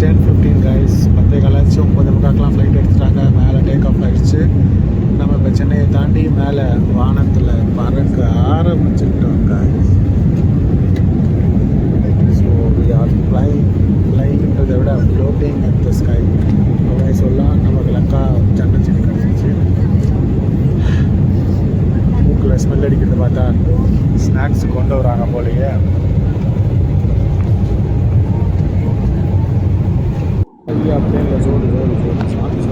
Ten fifteen guys பத்தே காலாச்சு ஒம்பது முக்காக்கெலாம் flight எடுத்துட்டாங்க மேலே டேக் ஆஃப் ஆகிடுச்சு நம்ம இப்போ சென்னையை தாண்டி மேலே வானத்தில் பறக்க ஆரம்பிச்சுக்கிட்டோம் guys so we are flying ஃப்ளைங்கிறத விட ஃப்ளோட்டிங் அட் த ஸ்கை அப்படின்னு சொல்லலாம் நமக்கு லக்கா சண்டை செடி கிடச்சிச்சு மூக்கில் ஸ்மெல் அடிக்கிறது பார்த்தா ஸ்நாக்ஸ் கொண்டு வராங்க போலையே. ja, Pläne, so, so, so, so.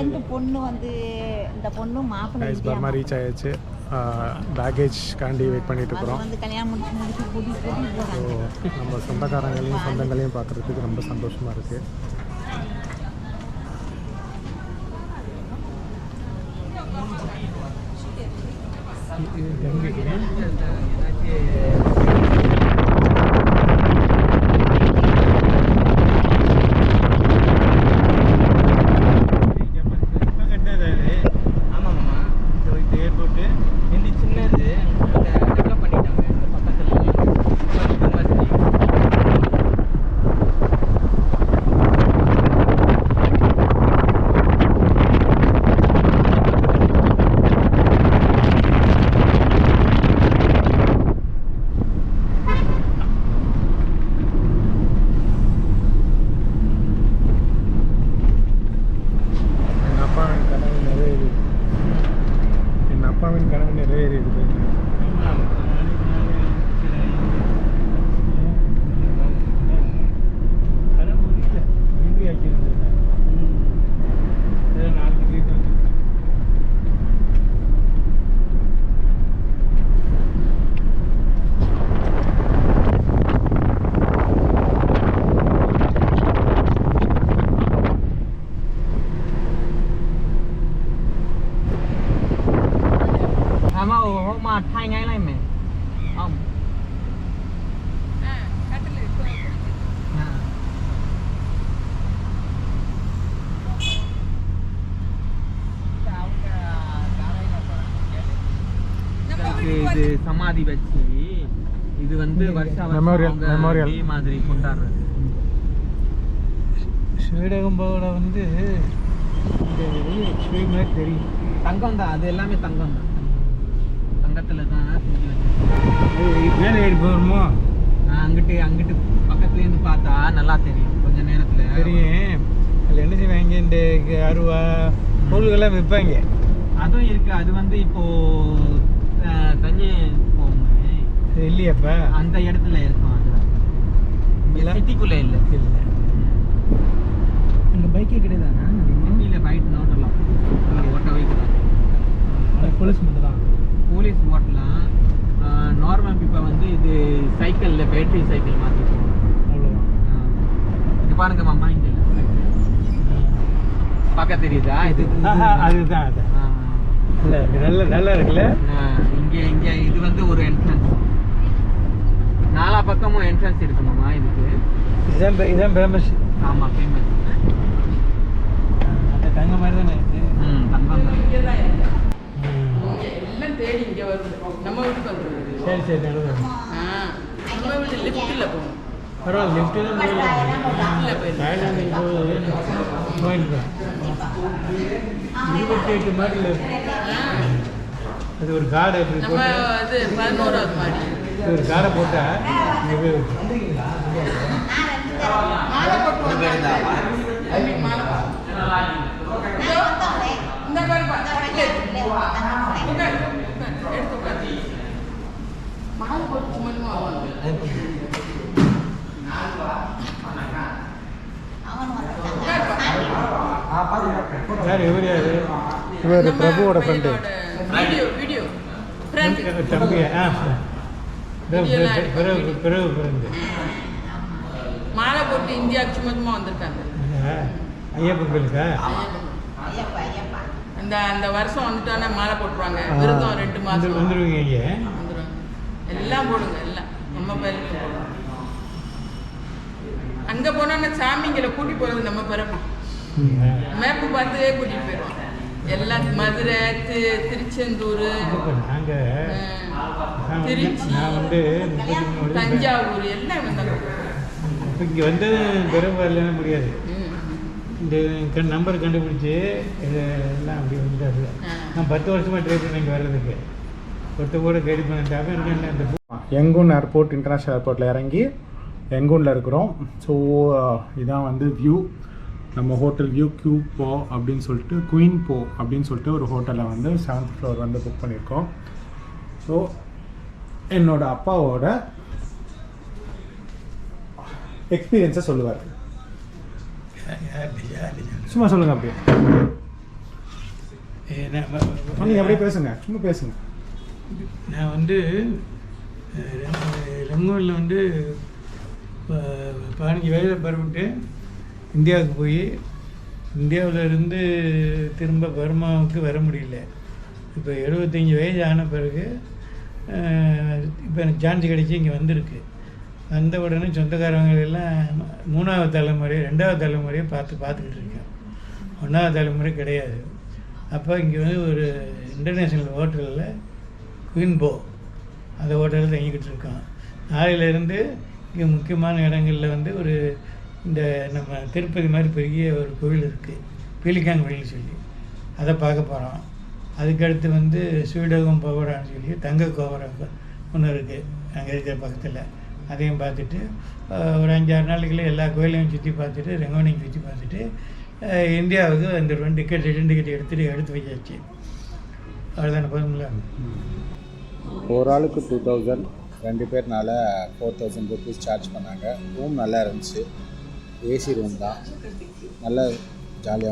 இங்கேருந்து பொண்ணு வந்து இந்த பொண்ணு மாப்பிள்ளை பர்மா ரீச் ஆயாச்சு பேக்கேஜ் காண்டி வெயிட் பண்ணிட்டு இருக்கிறோம். வந்து கல்யாணம் முடிச்சு முடிச்சு கூட்டி கூட்டிட்டு ஸோ போகிறாங்க நம்ம சொந்தக்காரங்களையும் சொந்தங்களையும் பார்க்குறதுக்கு ரொம்ப சந்தோஷமாக இருக்குது ஆமாம்மா இந்த இந்த ஏர்போர்ட்டு இந்த சின்னது டெவலப் பண்ணிட்டாங்க இந்த பக்கத்தில் மாதிரி என் அப்பாவின் கனவு நிறைவேறி என் அப்பாவின் கனவு நிறைவேறியது ஆ அம்மா அட்டாய் ஞாயிலாம் இம்மே ஆம் ஆ. இது இது சமாதி வச்சு இது வந்து வருஷா வருஷம். இதே மாதிரி கொண்டாடுறது. ஸ்ரீடகம்போட வந்து இந்த மாதிரி தெரியும். தங்கம் தான் அது எல்லாமே தங்கம் தான் தங்கத்துல தான் செஞ்சு வச்சிருக்காங்க. மேலே ஏறி போகணுமோ? நான் அங்கிட்டு அங்கிட்டு பக்கத்துல இருந்து பார்த்தா நல்லா தெரியும். கொஞ்ச நேரத்துல. தெரியும். அதில் என்ன செய்வாங்க? இந்த அருவா பொருள்கள்லாம் விற்பாங்க. அதுவும் இருக்கு. அது வந்து இப்போ தஞ்சை போகும்போது இது இல்லையாப்பா. அந்த இடத்துல இருக்கும் அது. சிட்டிக்குள்ள இல்ல. இல்லை. அங்கே பைக்கே கிடையாதாண்ணா? இல்ல பைக் நோட்டலாம் ஓட்ட வைக்கலாம் போலீஸ் மட்டும் தான்? போலீஸ் ஓட்டலாம். நார்மல் இப்போ வந்து இது சைக்கிள்ல பேட்டரி சைக்கிள் மாத்தி போகும். அவ்வளோதான் இது பாருங்க மாமா இங்க. பார்க்க தெரியுதா? இது அதுதான் அது ஆ. இல்லை நல்ல நல்லா இருக்குல்ல? இங்க இங்க இது வந்து ஒரு என்ட்ரன்ஸ் நாலா பக்கமும் என்ட்ரன்ஸ் இருக்கு மாமா இதுக்கு இதுதான் இதுதான் ஃபேமஸ் ஆமா ஃபேமஸ் அந்த தங்க மாதிரி தானே இருக்கு ம் தங்கம் தான். எல்லாம் தேடி இங்க வருது. நம்ம வீட்டுக்கு வந்துருது. சரி சரி நல்லது. ஆ, நம்ம வீட்டு லிஃப்ட்ல போகணும் பரவாயில்ல லிஃப்ட்டு தான் லிஃப்ட்ல போயிடலாம். இருபத்தி எட்டு மாடியில் அது ஒரு காடை நம்ம போட்டு ஒரு காடை போட்டா இங்கே. மாலை போட்டு தம்பி, மாலை போட்டு. இந்த மாதிரி பா- இங்க இருக்கு. உட்காரு, உட்காரு. எடுத்து உட்காரு. மாலை போட்டு சும்மா சும்மா வருவாங்க. உட்காருப்பா. யார் இவர் யாரு? இவர் பிரபுவோட ஃப்ரெண்டு பையனோட வீடியோ வீடியோ. ஃப்ரெண்ட் தம்பி ஆ. பிறகு பிறகு- பிறகு பிறகு. பிறந்து மாலை போட்டு இந்தியாவுக்கு சும்மா சும்மா வந்திருக்காங்க. ஐயப்பன் கோயிலுக்கா? அந்த அந்த வருஷம் வந்துட்டோன்னே மாலை போட்டுருவாங்க. விரதம் ரெண்டு வந்து மாசம் வந்துருவீங்க இங்கே? வந்துருவாங்க. எல்லாம் போடுங்க எல்லாம். நம்ம பேருக்கு அங்க போனோன்னா சாமிங்களை கூட்டி போறது நம்ம பிறப்பு மேப்பு பார்த்தே கூட்டிட்டு போயிடுவோம் எல்லாம் மதுரை தி- திருச்செந்தூர் நாங்கள் திருச்சி நான் வந்து தஞ்சாவூர் எல்லாம் இப்போ இங்கே வந்து பிறகு வரலன்னு முடியாது. இந்த நம்பர் கண்டுபிடிச்சி இது எல்லாம் அப்படி வந்துட்டாரு. நான் பத்து வருஷமாக ட்ரை பண்ணி இங்கே வர்றதுக்கு. ஒருத்த கூட கைடு பண்ணிட்டாங்க இருக்கேன் அந்த எங்கூன் ஏர்போர்ட் இன்டர்நேஷ்னல் ஏர்போர்ட்டில் இறங்கி எங்கூனில் இருக்கிறோம். ஸோ இதான் வந்து வியூ நம்ம ஹோட்டல் வியூ கியூ போ அப்படின்னு சொல்லிட்டு குயின் போ அப்படின்னு சொல்லிட்டு ஒரு ஹோட்டலில் வந்து செவன்த் ஃப்ளோர் வந்து புக் பண்ணியிருக்கோம். ஸோ என்னோட அப்பாவோட எக்ஸ்பீரியன்ஸை சொல்லுவார். சும்மா சொல்லுங்க அப்படியே. நீங்கள் அப்படியே பேசுங்க சும்மா பேசுங்க. நான் வந்து ரங்கூரில் வந்து பதினஞ்சு வயதில் பரவிட்டு இந்தியாவுக்கு போய் இந்தியாவில் இருந்து திரும்ப பர்மாவுக்கு வர முடியல. இப்போ எழுபத்தஞ்சி வயது ஆன பிறகு இப்போ எனக்கு சான்ஸ் கிடைச்சி இங்கே வந்திருக்கு. வந்த உடனே சொந்தக்காரங்களெல்லாம் மூணாவது தலைமுறை ரெண்டாவது தலைமுறையை பார்த்து பார்த்துக்கிட்டு இருக்கேன் ஒன்றாவது தலைமுறை கிடையாது. அப்போ இங்கே வந்து ஒரு இன்டர்நேஷ்னல் ஹோட்டலில் குயின்போ அந்த ஹோட்டலில் தங்கிக்கிட்டு இருக்கோம் நாளையிலேருந்து இங்கே முக்கியமான இடங்களில் வந்து ஒரு இந்த நம்ம திருப்பதி மாதிரி பெரிய ஒரு கோவில் இருக்குது பீலிக்காங் கோயில்னு சொல்லி. அதை பார்க்க போகிறோம் அதுக்கடுத்து வந்து ஸ்ரீடகம் பகோடான்னு சொல்லி தங்க கோபுரம் ஒன்று இருக்குது அங்கே இருக்கிற பக்கத்தில். அதையும் பார்த்துட்டு ஒரு அஞ்சாறு நாளைக்குள்ளே எல்லா கோயிலையும் சுற்றி பார்த்துட்டு ரெங்கோனையும் சுற்றி பார்த்துட்டு இந்தியாவுக்கு அந்த ரெண்டு டிக்கெட் ரிட்டன் டிக்கெட் எடுத்துகிட்டு எடுத்து வச்சாச்சு. அவ்வளோதானே போதுங்களா? ஒரு ஆளுக்கு டூ தௌசண்ட் ரெண்டு பேர்னால ஃபோர் தௌசண்ட் ருபீஸ் சார்ஜ் பண்ணாங்க. ரூம் நல்லா இருந்துச்சு. ஏசி ரூம் தான். நல்ல ஜாலியாக